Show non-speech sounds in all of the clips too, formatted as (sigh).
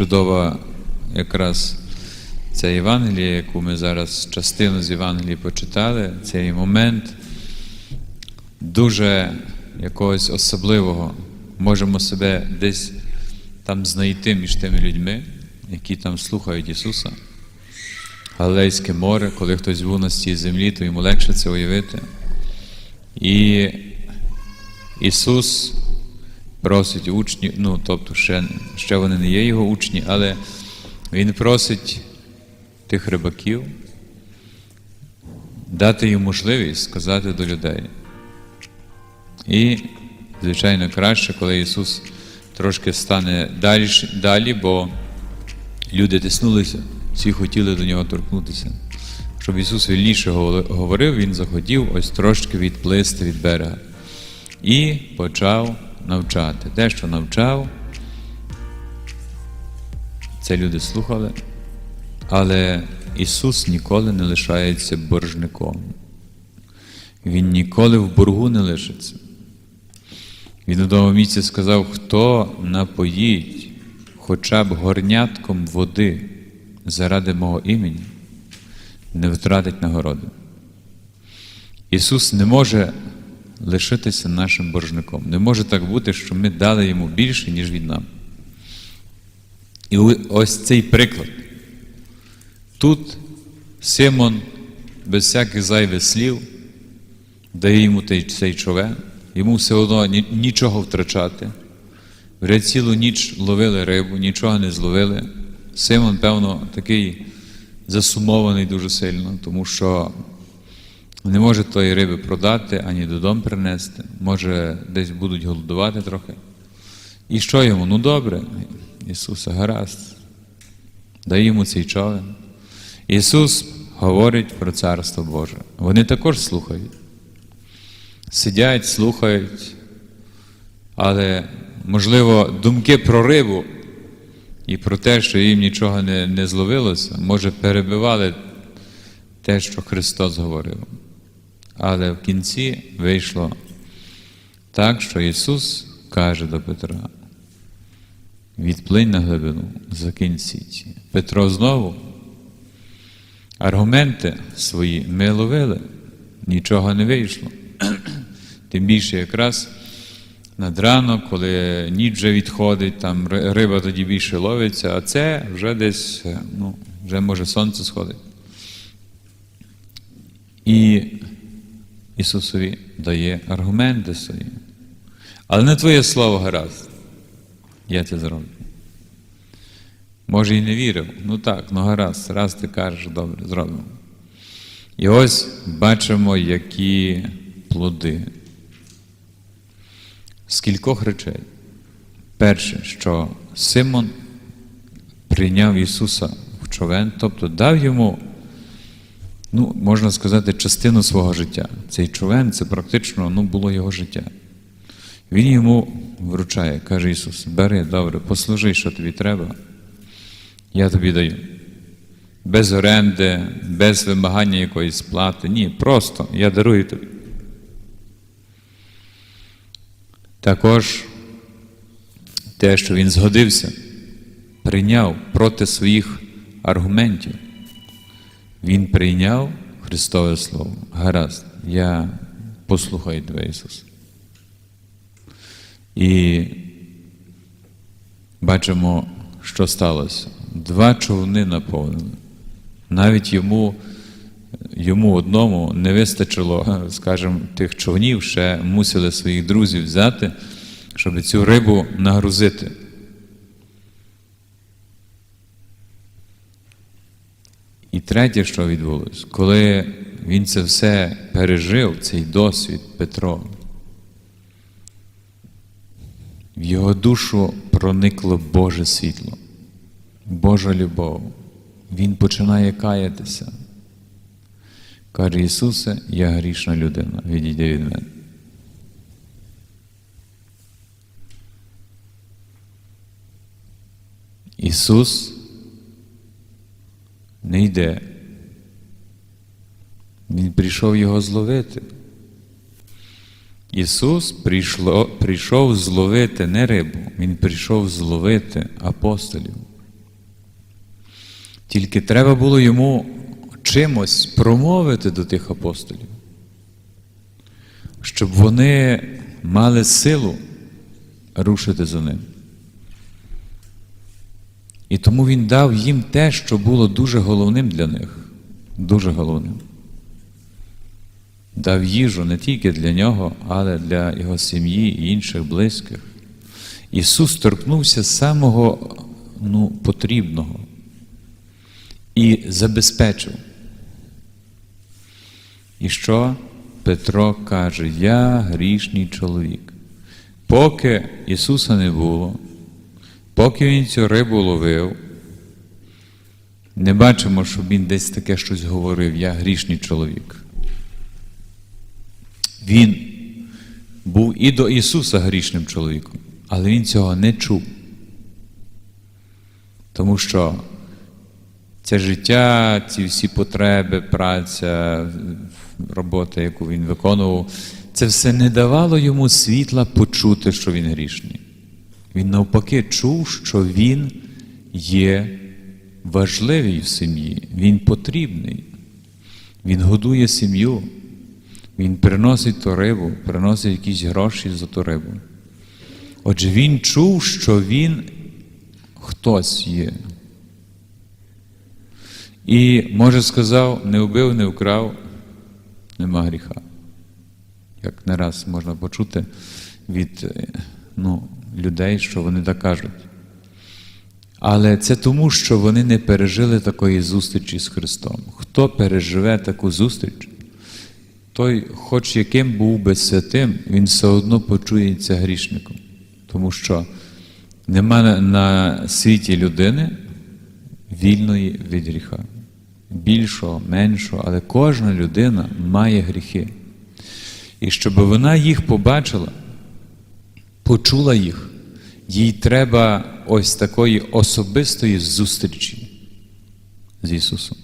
чудова якраз ця Євангелія, яку ми зараз частину з Євангелії почитали, цей момент дуже якогось особливого. Можемо себе десь там знайти між тими людьми, які там слухають Ісуса. Галилейське море, коли хтось був на цій землі, то йому легше це уявити. І Ісус просить учнів, ну тобто ще, ще вони не є його учні, але Він просить тих рибаків дати їм можливість сказати до людей. І, звичайно, краще, коли Ісус трошки стане далі, далі бо люди тиснулися, всі хотіли до нього торкнутися. Щоб Ісус вільніше говорив, Він захотів ось трошки відплисти від берега. І почав навчати. Те, що навчав, це люди слухали, але Ісус ніколи не лишається боржником. Він ніколи в боргу не лишиться. Він у тому місці сказав, хто напоїть хоча б горнятком води заради мого імені, не втратить нагороди. Ісус не може лишитися нашим боржником. Не може так бути, що ми дали йому більше, ніж він нам. І ось цей приклад. Тут Симон без всяких зайвих слів дає йому цей човен, йому все одно нічого втрачати. Вже цілу ніч ловили рибу, нічого не зловили. Симон, певно, такий засумований дуже сильно, тому що не може тої риби продати, ані додому принести. Може, десь будуть голодувати трохи. І що йому? Ну добре, Ісуса, гаразд. Дай йому цей човен. Ісус говорить про Царство Боже. Вони також слухають. Сидять, слухають, але, можливо, думки про рибу і про те, що їм нічого не, не зловилося, може, перебивали те, що Христос говорив. Але в кінці вийшло так, що Ісус каже до Петра: відплинь на глибину, закинь. Петро знову аргументи свої ми ловили, нічого не вийшло. Тим більше якраз над ранок, коли ніч вже відходить, там риба тоді більше ловиться, а це вже десь, ну, вже може сонце сходить. І Ісусові дає аргументи свої. Але не твоє слово гаразд. Я це зроблю. Може, і не вірив. Ну так, ну гаразд, раз ти кажеш, добре, зробимо. І ось бачимо, які плоди. З кількох речей. Перше, що Симон прийняв Ісуса в човен, тобто дав йому ну, можна сказати, частину свого життя. Цей човен це практично ну, було його життя. Він йому вручає, каже Ісус, бери, добре, послужи, що тобі треба, я тобі даю. Без оренди, без вимагання якоїсь плати. Ні, просто я дарую тобі. Також те, що він згодився, прийняв проти своїх аргументів. Він прийняв Христове Слово. Гаразд, я послухаю тебе, Ісус. І бачимо, що сталося. Два човни наповнили. Навіть йому йому одному не вистачило, скажімо, тих човнів, ще мусили своїх друзів взяти, щоб цю рибу нагрузити. І третє, що відбулося, коли він це все пережив, цей досвід Петро, в його душу проникло Боже світло, Божа любов. Він починає каятися. Каже Ісусе, я грішна людина, відійди від мене. Ісус не йде. Він прийшов його зловити. Ісус прийшло, прийшов зловити не рибу, Він прийшов зловити апостолів. Тільки треба було йому чимось промовити до тих апостолів, щоб вони мали силу рушити за ним. І тому він дав їм те, що було дуже головним для них, дуже головним. Дав їжу не тільки для нього, але для його сім'ї і інших близьких. Ісус торкнувся самого ну, потрібного і забезпечив. І що Петро каже: Я грішний чоловік. Поки Ісуса не було, поки Він цю рибу ловив, не бачимо, щоб Він десь таке щось говорив, я грішний чоловік. Він був і до Ісуса грішним чоловіком, але Він цього не чув. Тому що це життя, ці всі потреби, праця, робота, яку він виконував, це все не давало йому світла почути, що він грішний. Він навпаки чув, що він є важливий в сім'ї, він потрібний, він годує сім'ю, він приносить ту рибу, приносить якісь гроші за ту рибу. Отже, він чув, що він хтось є. І, може, сказав, не вбив, не вкрав, нема гріха. Як не раз можна почути від е, ну, людей, що вони так кажуть. Але це тому, що вони не пережили такої зустрічі з Христом. Хто переживе таку зустріч, той, хоч яким був би святим, він все одно почується грішником. Тому що нема на- світі людини вільної від гріха. Більшого, меншого, але кожна людина має гріхи. І щоб вона їх побачила, почула їх, їй треба ось такої особистої зустрічі з Ісусом.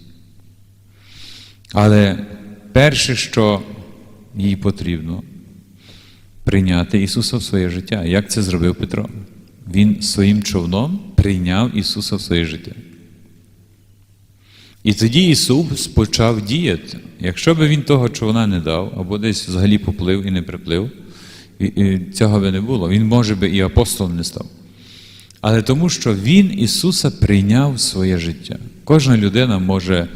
Але перше, що їй потрібно, прийняти Ісуса в своє життя. Як це зробив Петро? Він своїм човном прийняв Ісуса в своє життя. І тоді Ісус почав діяти. Якщо б він того човна не дав, або десь взагалі поплив і не приплив, цього би не було. Він, може би, і апостолом не став. Але тому, що Він Ісуса прийняв своє життя. Кожна людина може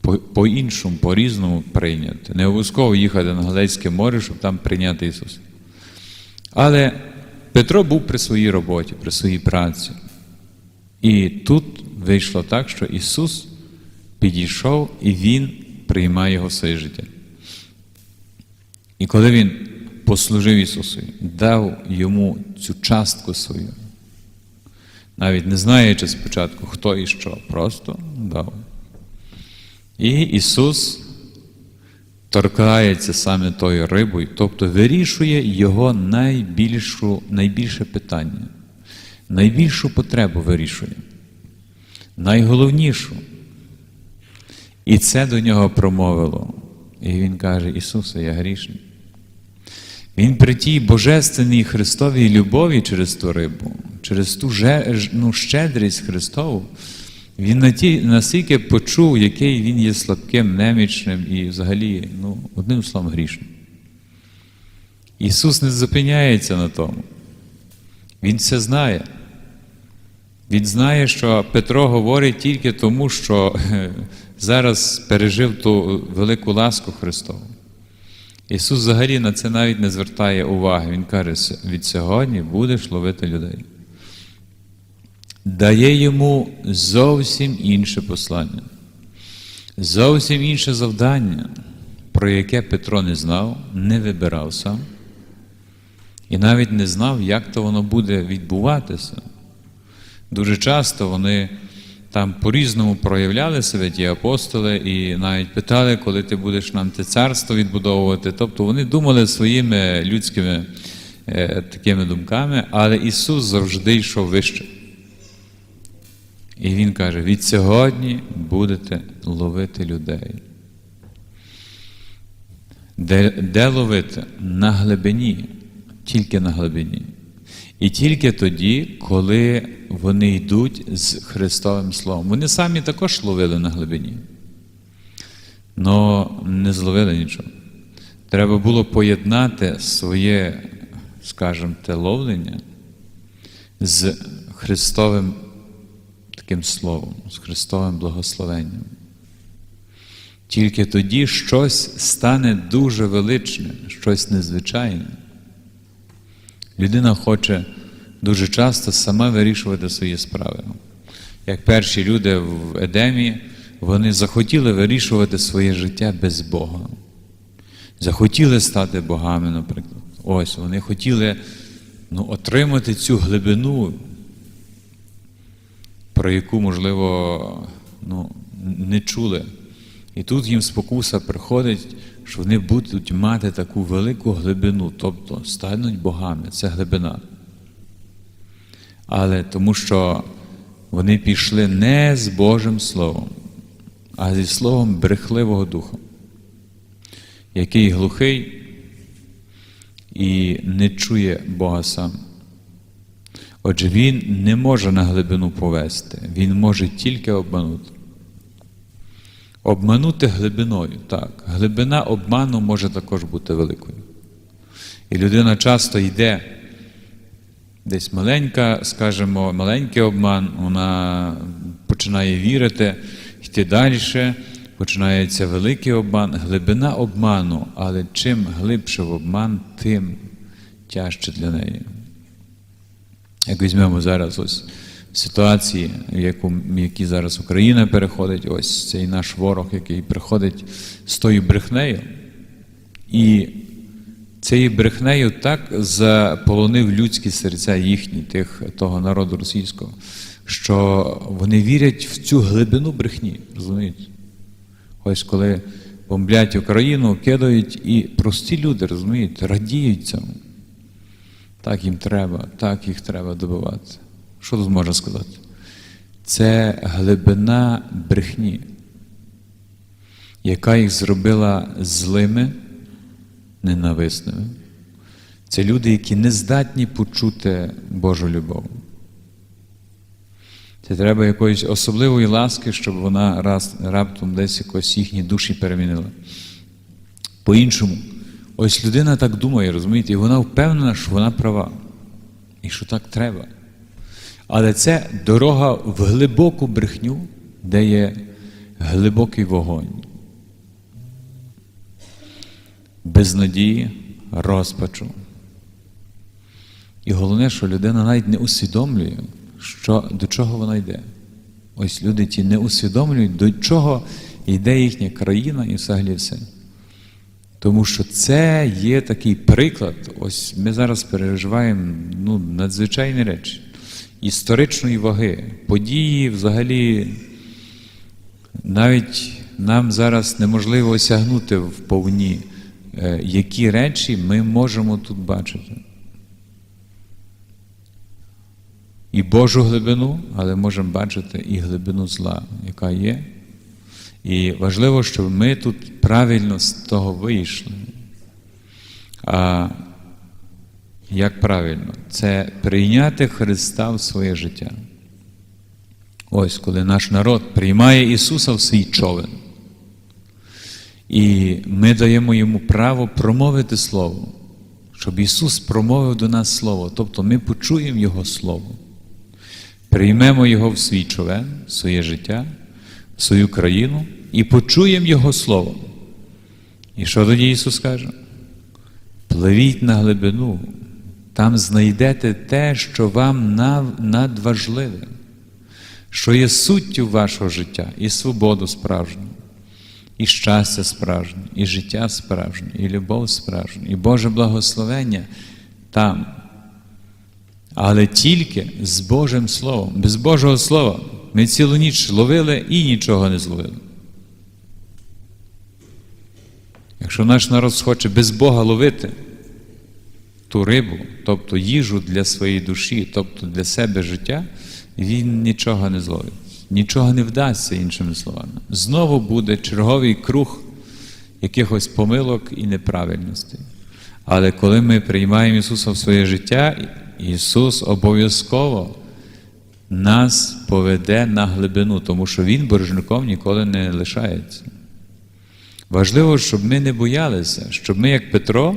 по- по-іншому, по-різному прийняти. Не обов'язково їхати на Галейське море, щоб там прийняти Ісуса. Але Петро був при своїй роботі, при своїй праці. І тут вийшло так, що Ісус підійшов і Він приймає його в своє життя. І коли Він послужив Ісусу, дав йому цю частку свою, навіть не знаючи спочатку, хто і що, просто дав. І Ісус торкається саме тою рибою, тобто вирішує його найбільшу, найбільше питання, найбільшу потребу вирішує, найголовнішу. І це до нього промовило. І він каже: Ісусе, я грішний. Він при тій божественній Христовій любові через ту рибу, через ту ну, щедрість Христову, він на ті, настільки почув, який він є слабким, немічним і взагалі, ну, одним словом, грішним. Ісус не зупиняється на тому. Він все знає. Він знає, що Петро говорить тільки тому, що е, зараз пережив ту велику ласку Христову. Ісус взагалі на це навіть не звертає уваги. Він каже, від сьогодні будеш ловити людей. Дає йому зовсім інше послання, зовсім інше завдання, про яке Петро не знав, не вибирав сам, і навіть не знав, як то воно буде відбуватися. Дуже часто вони там по-різному проявляли себе ті апостоли і навіть питали, коли ти будеш нам те царство відбудовувати. Тобто вони думали своїми людськими е, такими думками, але Ісус завжди йшов вище. І Він каже: від сьогодні будете ловити людей. Де, де ловити? На глибині, тільки на глибині. І тільки тоді, коли вони йдуть з Христовим Словом. Вони самі також ловили на глибині, але не зловили нічого. Треба було поєднати своє, скажімо, те ловлення з Христовим таким словом, з Христовим благословенням. Тільки тоді щось стане дуже величне, щось незвичайне. Людина хоче дуже часто сама вирішувати свої справи. Як перші люди в Едемі, вони захотіли вирішувати своє життя без Бога. Захотіли стати богами, наприклад. Ось вони хотіли ну, отримати цю глибину, про яку, можливо, ну, не чули. І тут їм спокуса приходить, що вони будуть мати таку велику глибину, тобто стануть богами, це глибина. Але тому що вони пішли не з Божим Словом, а зі словом брехливого духа, який глухий і не чує Бога сам. Отже, він не може на глибину повести, він може тільки обманути. Обманути глибиною, так. Глибина обману може також бути великою. І людина часто йде десь маленька, скажімо, маленький обман, вона починає вірити, йти далі, починається великий обман, глибина обману, але чим глибше в обман, тим тяжче для неї. Як візьмемо зараз ось ситуації, в яку, в які зараз Україна переходить, ось цей наш ворог, який приходить з тою брехнею, і цією брехнею так заполонив людські серця їхні, тих, того народу російського, що вони вірять в цю глибину брехні. розумієте? Ось коли бомблять Україну, кидають, і прості люди, розумієте, радіють цьому. Так їм треба, так їх треба добивати. Що тут можна сказати? Це глибина брехні, яка їх зробила злими, ненависними. Це люди, які не здатні почути Божу любов. Це треба якоїсь особливої ласки, щоб вона раз, раптом десь якось їхні душі перемінила. По-іншому, ось людина так думає, розумієте, і вона впевнена, що вона права, і що так треба. Але це дорога в глибоку брехню, де є глибокий вогонь. Безнадії, розпачу. І головне, що людина навіть не усвідомлює, що, до чого вона йде. Ось люди ті не усвідомлюють, до чого йде їхня країна і взагалі все. Тому що це є такий приклад. Ось ми зараз переживаємо ну, надзвичайні речі історичної ваги, події взагалі навіть нам зараз неможливо осягнути вповні, е, які речі ми можемо тут бачити. І Божу глибину, але можемо бачити і глибину зла, яка є. І важливо, щоб ми тут правильно з того вийшли. А як правильно? Це прийняти Христа в своє життя. Ось коли наш народ приймає Ісуса в свій човен. І ми даємо йому право промовити Слово, щоб Ісус промовив до нас Слово, тобто ми почуємо Його Слово, приймемо Його в свій човен, в своє життя, в свою країну і почуємо Його Слово. І що тоді Ісус каже? Пливіть на глибину, там знайдете те, що вам надважливе, що є суттю вашого життя, і свободу справжню, і щастя справжнє, і життя справжнє, і любов справжня, і Боже благословення там. Але тільки з Божим Словом, без Божого Слова ми цілу ніч ловили і нічого не зловили. Якщо наш народ схоче без Бога ловити, ту рибу, тобто їжу для своєї душі, тобто для себе життя, він нічого не зловить. Нічого не вдасться, іншими словами. Знову буде черговий круг якихось помилок і неправильностей. Але коли ми приймаємо Ісуса в своє життя, Ісус обов'язково нас поведе на глибину, тому що Він боржником ніколи не лишається. Важливо, щоб ми не боялися, щоб ми, як Петро,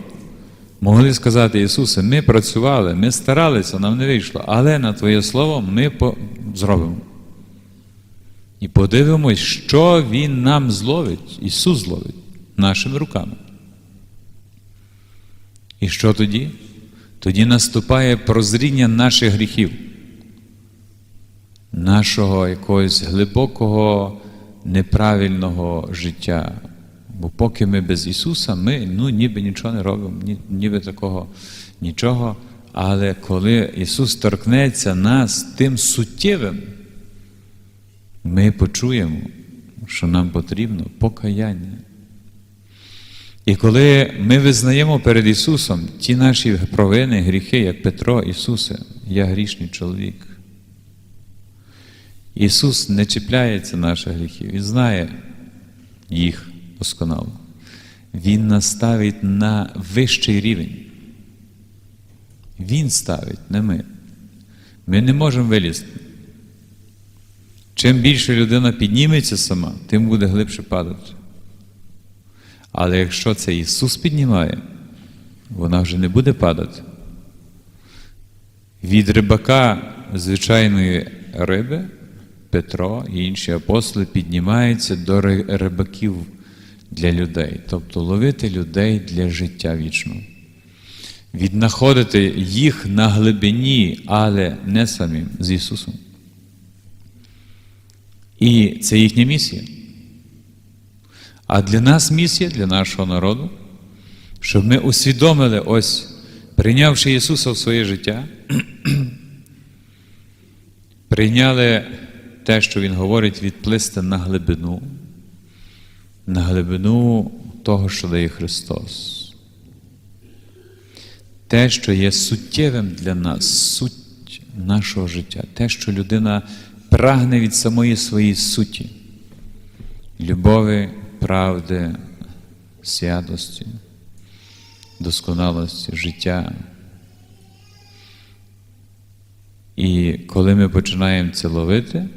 могли сказати Ісусе, ми працювали, ми старалися, нам не вийшло, але на Твоє Слово ми по- зробимо. І подивимось, що Він нам зловить, Ісус зловить нашими руками. І що тоді? Тоді наступає прозріння наших гріхів, нашого якогось глибокого неправильного життя. Бо поки ми без Ісуса, ми ну, ніби нічого не робимо, ні, ніби такого нічого. Але коли Ісус торкнеться нас тим суттєвим, ми почуємо, що нам потрібно покаяння. І коли ми визнаємо перед Ісусом ті наші провини, гріхи, як Петро, Ісусе, я грішний чоловік. Ісус не чіпляється наших гріхів, Він знає їх досконало. Він нас ставить на вищий рівень. Він ставить, не ми. Ми не можемо вилізти. Чим більше людина підніметься сама, тим буде глибше падати. Але якщо це Ісус піднімає, вона вже не буде падати. Від рибака звичайної риби Петро і інші апостоли піднімаються до рибаків для людей, тобто ловити людей для життя вічного. Віднаходити їх на глибині, але не самим з Ісусом. І це їхня місія. А для нас місія, для нашого народу, щоб ми усвідомили, ось, прийнявши Ісуса в своє життя, (clears throat) прийняли те, що Він говорить, відплисти на глибину, на глибину того, що дає Христос. Те, що є суттєвим для нас, суть нашого життя, те, що людина прагне від самої своєї суті, любові, правди, святості, досконалості, життя. І коли ми починаємо це ловити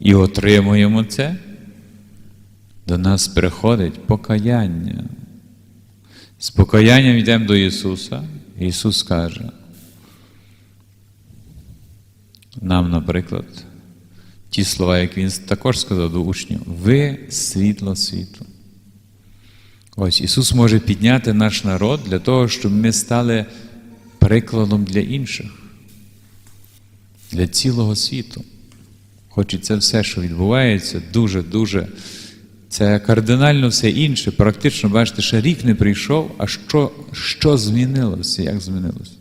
і отримуємо це, до нас приходить покаяння. З покаянням йдемо до Ісуса, Ісус каже, нам, наприклад, ті слова, як Він також сказав до учнів, ви світло світу. Ось Ісус може підняти наш народ для того, щоб ми стали прикладом для інших, для цілого світу. Хоч і це все, що відбувається, дуже-дуже. Це кардинально все інше. Практично, бачите, ще рік не прийшов, а що, що змінилося, як змінилося?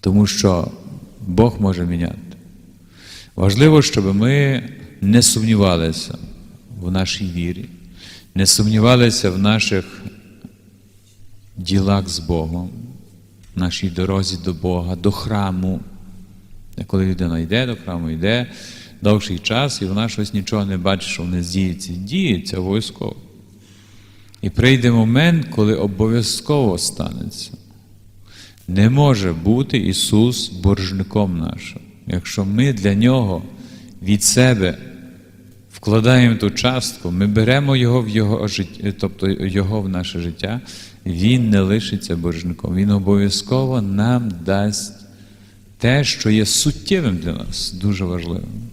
Тому що Бог може міняти. Важливо, щоб ми не сумнівалися в нашій вірі, не сумнівалися в наших ділах з Богом, в нашій дорозі до Бога, до храму. Коли людина йде до храму, йде довший час, і вона щось нічого не бачить, що не діється. Діється обов'язково. І прийде момент, коли обов'язково станеться. Не може бути Ісус боржником нашим. Якщо ми для Нього від себе вкладаємо ту частку, ми беремо Його в Його життя, тобто Його в наше життя, Він не лишиться боржником. Він обов'язково нам дасть те, що є суттєвим для нас, дуже важливим.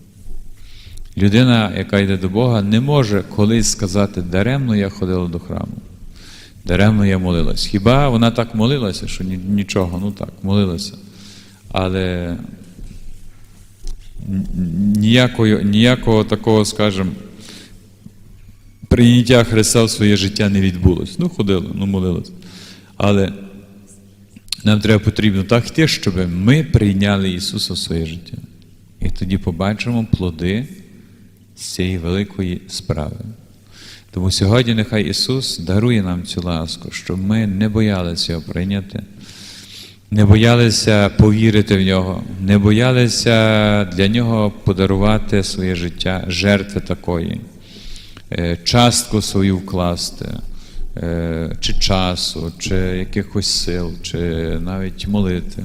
Людина, яка йде до Бога, не може колись сказати, даремно я ходила до храму, даремно я молилась. Хіба вона так молилася, що нічого, ну так, молилася. Але ніякого, ніякого такого, скажімо, прийняття Христа в своє життя не відбулось. Ну, ходили, ну молилися. Але нам треба потрібно так йти, щоб ми прийняли Ісуса в своє життя. І тоді побачимо плоди з цієї великої справи. Тому сьогодні нехай Ісус дарує нам цю ласку, щоб ми не боялися його прийняти, не боялися повірити в нього, не боялися для нього подарувати своє життя, жертви такої, е, частку свою вкласти, е, чи часу, чи якихось сил, чи навіть молитви.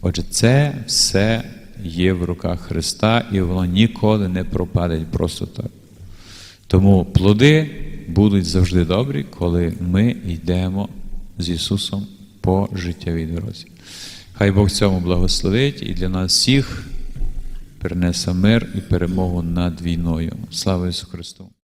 Отже, це все є в руках Христа, і воно ніколи не пропаде просто так. Тому плоди будуть завжди добрі, коли ми йдемо з Ісусом по життєвій дорозі. Хай Бог цьому благословить і для нас всіх принесе мир і перемогу над війною. Слава Ісусу Христу!